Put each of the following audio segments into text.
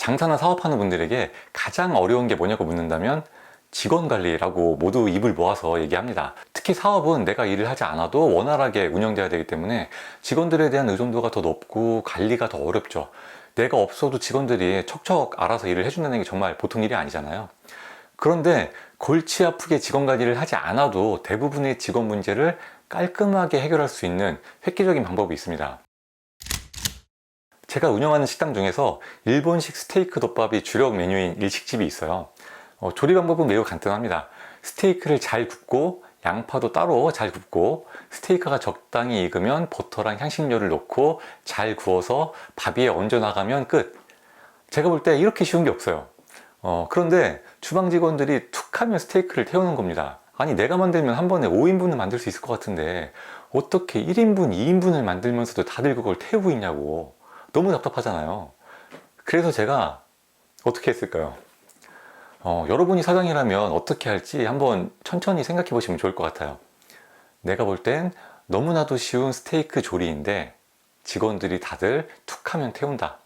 장사나 사업하는 분들에게 가장 어려운 게 뭐냐고 묻는다면 직원 관리라고 모두 입을 모아서 얘기합니다. 특히 사업은 내가 일을 하지 않아도 원활하게 운영돼야 되기 때문에 직원들에 대한 의존도가 더 높고 관리가 더 어렵죠. 내가 없어도 직원들이 척척 알아서 일을 해준다는 게 정말 보통 일이 아니잖아요. 그런데 골치 아프게 직원 관리를 하지 않아도 대부분의 직원 문제를 깔끔하게 해결할 수 있는 획기적인 방법이 있습니다. 제가 운영하는 식당 중에서 일본식 스테이크 덮밥이 주력 메뉴인 일식집이 있어요. 어, 조리 방법은 매우 간단합니다. 스테이크를 잘 굽고 양파도 따로 잘 굽고 스테이크가 적당히 익으면 버터랑 향신료를 넣고 잘 구워서 밥 위에 얹어 나가면 끝. 제가 볼 때 이렇게 쉬운 게 없어요. 어, 그런데 주방 직원들이 툭 하면 스테이크를 태우는 겁니다. 아니, 내가 만들면 한 번에 5인분을 만들 수 있을 것 같은데, 어떻게 1인분, 2인분을 만들면서도 다들 그걸 태우고 있냐고. 너무 답답하잖아요. 그래서 제가 어떻게 했을까요? 어, 여러분이 사장이라면 어떻게 할지 한번 천천히 생각해 보시면 좋을 것 같아요. 내가 볼 땐 너무나도 쉬운 스테이크 조리인데 직원들이 다들 툭 하면 태운다.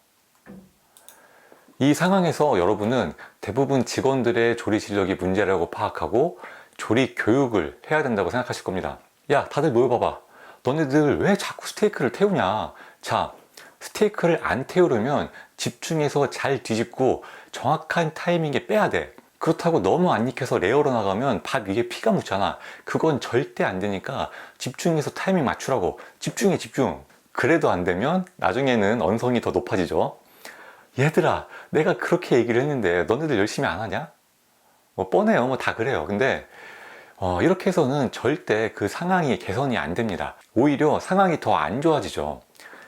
이 상황에서 여러분은 대부분 직원들의 조리 실력이 문제라고 파악하고 조리 교육을 해야 된다고 생각하실 겁니다. 야, 다들 모여봐봐. 너네들 왜 자꾸 스테이크를 태우냐? 자, 스테이크를 안 태우려면 집중해서 잘 뒤집고 정확한 타이밍에 빼야 돼. 그렇다고 너무 안 익혀서 레어로 나가면 밥 위에 피가 묻잖아. 그건 절대 안 되니까 집중해서 타이밍 맞추라고. 집중해, 집중. 그래도 안 되면 나중에는 언성이 더 높아지죠. 얘들아, 내가 그렇게 얘기를 했는데 너네들 열심히 안 하냐? 뭐 뻔해요. 뭐 다 그래요. 근데 어, 이렇게 해서는 절대 그 상황이 개선이 안 됩니다. 오히려 상황이 더 안 좋아지죠.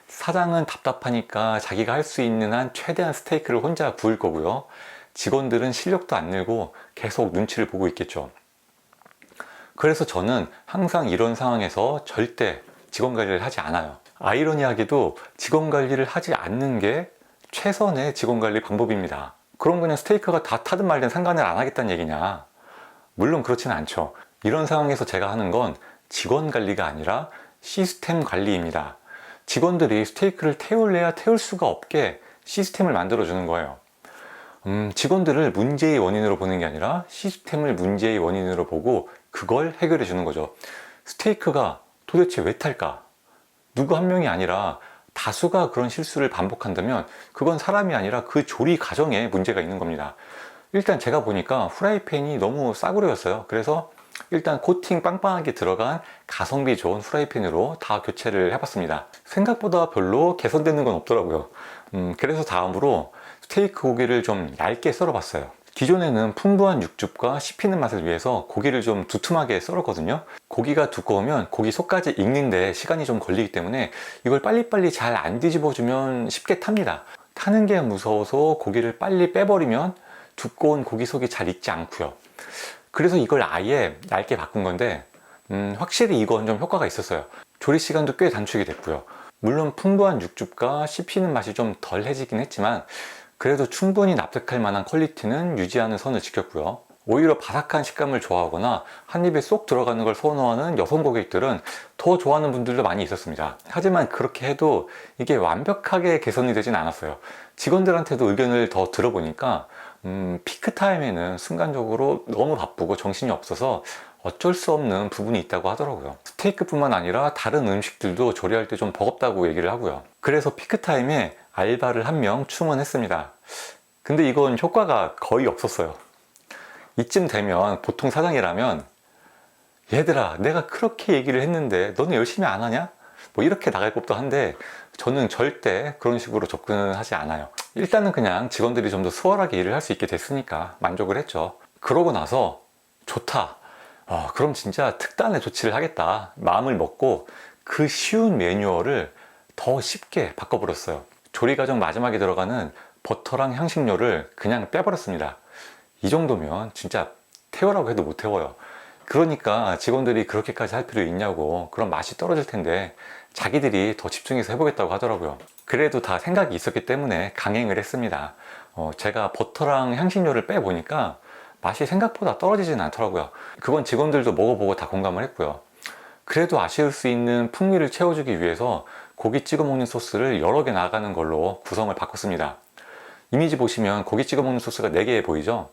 사장은 답답하니까 자기가 할 수 있는 한 최대한 스테이크를 혼자 구울 거고요. 직원들은 실력도 안 늘고 계속 눈치를 보고 있겠죠. 그래서 저는 항상 이런 상황에서 절대 직원 관리를 하지 않아요. 아이러니하게도 직원 관리를 하지 않는 게 최선의 직원 관리 방법입니다. 그럼 그냥 스테이크가 다 타든 말든 상관을 안 하겠다는 얘기냐? 물론 그렇지는 않죠. 이런 상황에서 제가 하는 건 직원 관리가 아니라 시스템 관리입니다. 직원들이 스테이크를 태울래야 태울 수가 없게 시스템을 만들어 주는 거예요. 음, 직원들을 문제의 원인으로 보는 게 아니라 시스템을 문제의 원인으로 보고 그걸 해결해 주는 거죠. 스테이크가 도대체 왜 탈까? 누구 한 명이 아니라 다수가 그런 실수를 반복한다면 그건 사람이 아니라 그 조리 과정에 문제가 있는 겁니다. 일단 제가 보니까 후라이팬이 너무 싸구려였어요. 그래서 일단 코팅 빵빵하게 들어간 가성비 좋은 후라이팬으로 다 교체를 해봤습니다. 생각보다 별로 개선되는 건 없더라고요. 음, 그래서 다음으로 스테이크 고기를 좀 얇게 썰어봤어요. 기존에는 풍부한 육즙과 씹히는 맛을 위해서 고기를 좀 두툼하게 썰었거든요. 고기가 두꺼우면 고기 속까지 익는데 시간이 좀 걸리기 때문에 이걸 빨리빨리 잘 안 뒤집어주면 쉽게 탑니다. 타는 게 무서워서 고기를 빨리 빼버리면 두꺼운 고기 속이 잘 익지 않고요. 그래서 이걸 아예 얇게 바꾼 건데 음, 확실히 이건 좀 효과가 있었어요. 조리 시간도 꽤 단축이 됐고요. 물론 풍부한 육즙과 씹히는 맛이 좀 덜해지긴 했지만 그래도 충분히 납득할 만한 퀄리티는 유지하는 선을 지켰고요. 오히려 바삭한 식감을 좋아하거나 한 입에 쏙 들어가는 걸 선호하는 여성 고객들은 더 좋아하는 분들도 많이 있었습니다. 하지만 그렇게 해도 이게 완벽하게 개선이 되진 않았어요. 직원들한테도 의견을 더 들어보니까 음, 피크 타임에는 순간적으로 너무 바쁘고 정신이 없어서 어쩔 수 없는 부분이 있다고 하더라고요. 스테이크뿐만 아니라 다른 음식들도 조리할 때 좀 버겁다고 얘기를 하고요. 그래서 피크 타임에 알바를 한 명 충원했습니다. 근데 이건 효과가 거의 없었어요. 이쯤 되면 보통 사장이라면 얘들아 내가 그렇게 얘기를 했는데 너는 열심히 안 하냐? 뭐 이렇게 나갈 법도 한데 저는 절대 그런 식으로 접근을 하지 않아요. 일단은 그냥 직원들이 좀 더 수월하게 일을 할 수 있게 됐으니까 만족을 했죠. 그러고 나서 좋다. 어, 그럼 진짜 특단의 조치를 하겠다. 마음을 먹고 그 쉬운 매뉴얼을 더 쉽게 바꿔버렸어요. 조리 과정 마지막에 들어가는 버터랑 향신료를 그냥 빼버렸습니다. 이 정도면 진짜 태워라고 해도 못 태워요. 그러니까 직원들이 그렇게까지 할 필요 있냐고 그런 맛이 떨어질 텐데 자기들이 더 집중해서 해보겠다고 하더라고요. 그래도 다 생각이 있었기 때문에 강행을 했습니다. 어, 제가 버터랑 향신료를 빼보니까 맛이 생각보다 떨어지진 않더라고요. 그건 직원들도 먹어보고 다 공감을 했고요. 그래도 아쉬울 수 있는 풍미를 채워주기 위해서 고기 찍어 먹는 소스를 여러 개 나가는 걸로 구성을 바꿨습니다. 이미지 보시면 고기 찍어 먹는 소스가 4개 보이죠?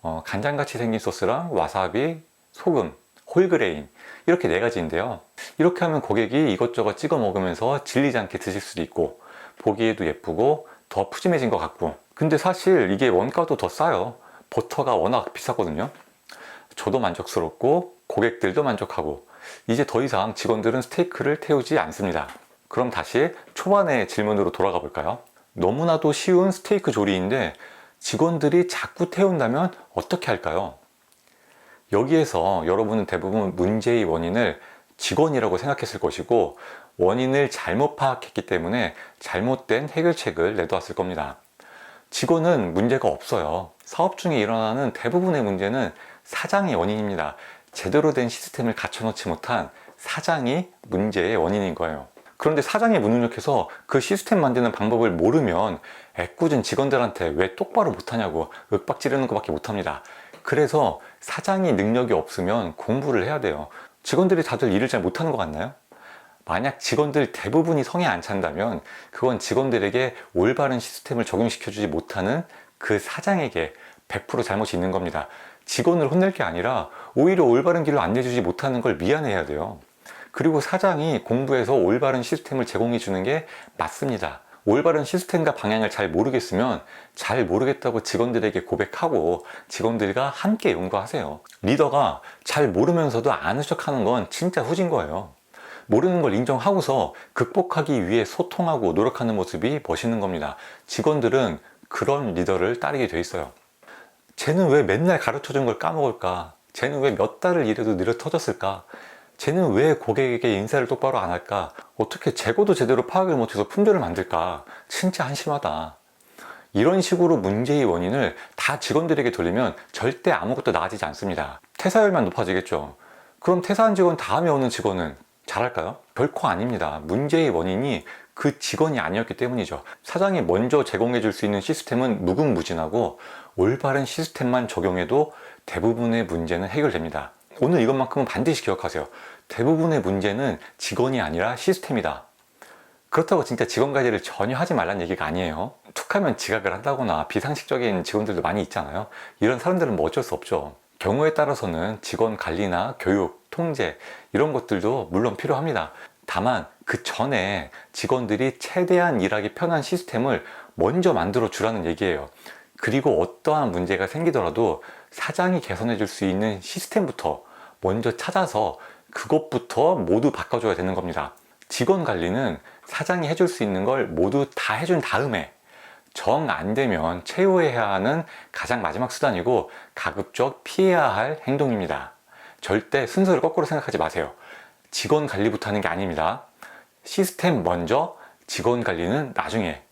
어, 간장같이 생긴 소스랑 와사비, 소금, 홀그레인 이렇게 네 가지인데요. 이렇게 하면 고객이 이것저것 찍어 먹으면서 질리지 않게 드실 수도 있고 보기에도 예쁘고 더 푸짐해진 것 같고 근데 사실 이게 원가도 더 싸요. 버터가 워낙 비싸거든요. 저도 만족스럽고 고객들도 만족하고 이제 더 이상 직원들은 스테이크를 태우지 않습니다. 그럼 다시 초반의 질문으로 돌아가 볼까요? 너무나도 쉬운 스테이크 조리인데 직원들이 자꾸 태운다면 어떻게 할까요? 여기에서 여러분은 대부분 문제의 원인을 직원이라고 생각했을 것이고 원인을 잘못 파악했기 때문에 잘못된 해결책을 내놓았을 겁니다. 직원은 문제가 없어요. 사업 중에 일어나는 대부분의 문제는 사장이 원인입니다. 제대로 된 시스템을 갖춰놓지 못한 사장이 문제의 원인인 거예요. 그런데 사장이 무능력해서 그 시스템 만드는 방법을 모르면 애꿎은 직원들한테 왜 똑바로 못하냐고 윽박 지르는 것밖에 못합니다. 그래서 사장이 능력이 없으면 공부를 해야 돼요. 직원들이 다들 일을 잘 못하는 것 같나요? 만약 직원들 대부분이 성에 안 찬다면 그건 직원들에게 올바른 시스템을 적용시켜주지 못하는 그 사장에게 100% 잘못이 있는 겁니다. 직원을 혼낼 게 아니라 오히려 올바른 길로 안내주지 못하는 걸 미안해야 돼요. 그리고 사장이 공부해서 올바른 시스템을 제공해 주는 게 맞습니다. 올바른 시스템과 방향을 잘 모르겠으면 잘 모르겠다고 직원들에게 고백하고 직원들과 함께 연구하세요. 리더가 잘 모르면서도 아는 척 하는 건 진짜 후진 거예요. 모르는 걸 인정하고서 극복하기 위해 소통하고 노력하는 모습이 멋있는 겁니다. 직원들은 그런 리더를 따르게 돼 있어요. 쟤는 왜 맨날 가르쳐 준 걸 까먹을까? 쟤는 왜 몇 달을 일해도 느려 터졌을까? 쟤는 왜 고객에게 인사를 똑바로 안 할까? 어떻게 재고도 제대로 파악을 못해서 품절을 만들까? 진짜 한심하다. 이런 식으로 문제의 원인을 다 직원들에게 돌리면 절대 아무것도 나아지지 않습니다. 퇴사율만 높아지겠죠. 그럼 퇴사한 직원 다음에 오는 직원은 잘할까요? 결코 아닙니다. 문제의 원인이 그 직원이 아니었기 때문이죠. 사장이 먼저 제공해 줄 수 있는 시스템은 무궁무진하고 올바른 시스템만 적용해도 대부분의 문제는 해결됩니다. 오늘 이것만큼은 반드시 기억하세요. 대부분의 문제는 직원이 아니라 시스템이다. 그렇다고 진짜 직원 관리를 전혀 하지 말라는 얘기가 아니에요. 툭하면 지각을 한다거나 비상식적인 직원들도 많이 있잖아요. 이런 사람들은 뭐 어쩔 수 없죠. 경우에 따라서는 직원 관리나 교육, 통제 이런 것들도 물론 필요합니다. 다만 그 전에 직원들이 최대한 일하기 편한 시스템을 먼저 만들어 주라는 얘기예요. 그리고 어떠한 문제가 생기더라도 사장이 개선해 줄 수 있는 시스템부터 먼저 찾아서 그것부터 모두 바꿔줘야 되는 겁니다. 직원 관리는 사장이 해줄 수 있는 걸 모두 다 해준 다음에 정 안 되면 최후해야 하는 가장 마지막 수단이고 가급적 피해야 할 행동입니다. 절대 순서를 거꾸로 생각하지 마세요. 직원 관리부터 하는 게 아닙니다. 시스템 먼저, 직원 관리는 나중에